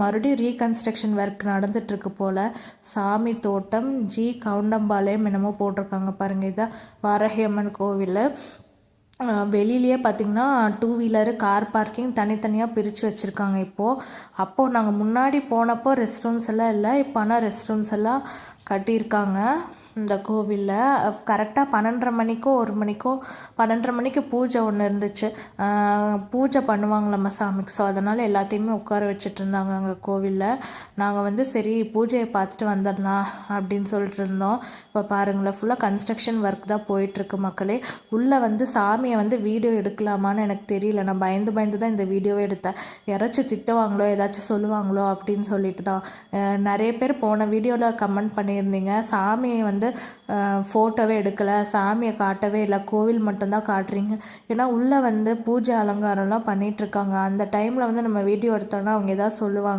மறுபடியும் reconstruction work நடந்துட்டுருக்கு போல். சாமி தோட்டம் ஜி கவுண்டம்பாளையம் என்னமோ போட்டிருக்காங்க பாருங்கள் இதான் வாரகியம்மன் கோவில். வெளியிலேயே பார்த்திங்கன்னா டூ வீலரு கார் பார்க்கிங் தனித்தனியாக பிரித்து வச்சுருக்காங்க இப்போது அப்போது நாங்கள் முன்னாடி போனப்போ ரெஸ்ட் ரூம்ஸ் எல்லாம் இல்லை. இப்போ ஆனால் ரெஸ்ட் ரூம்ஸ் எல்லாம் கட்டியிருக்காங்க. இந்த கோவிலில் கரெக்டாக பன்னெண்டரை மணிக்கோ ஒரு மணிக்கோ பன்னெண்டரை மணிக்கு பூஜை ஒன்று இருந்துச்சு. பூஜை பண்ணுவாங்களாம்மா சாமிக்கு ஸோ அதனால் எல்லாத்தையுமே உட்கார வச்சுட்டு இருந்தாங்க அங்கே கோவிலில். நாங்கள் வந்து சரி பூஜையை பார்த்துட்டு வந்துடலாம் அப்படின்னு சொல்லிட்டு இருந்தோம். இப்போ பாருங்களேன் ஃபுல்லாக கன்ஸ்ட்ரக்ஷன் ஒர்க் தான் போயிட்டுருக்கு மக்களே. உள்ளே வந்து சாமியை வந்து வீடியோ எடுக்கலாமான்னு எனக்கு தெரியல. நான் பயந்து பயந்து தான் இந்த வீடியோவே எடுத்தேன். யாராச்சும் திட்டுவாங்களோ ஏதாச்சும் சொல்லுவாங்களோ அப்படின்னு சொல்லிட்டு தான். நிறைய பேர் போன வீடியோவில் கமெண்ட் பண்ணியிருந்தீங்க. சாமியை வந்து வந்து ஃபோட்டோவே எடுக்கலை சாமியை காட்டவே இல்லை கோவில் மட்டும்தான் காட்டுறீங்க. ஏன்னா உள்ளே வந்து பூஜை அலங்காரம்லாம் பண்ணிகிட்ருக்காங்க அந்த டைமில் வந்து நம்ம வீடியோ எடுத்தோன்னா அவங்க எதாவது சொல்லுவாங்க.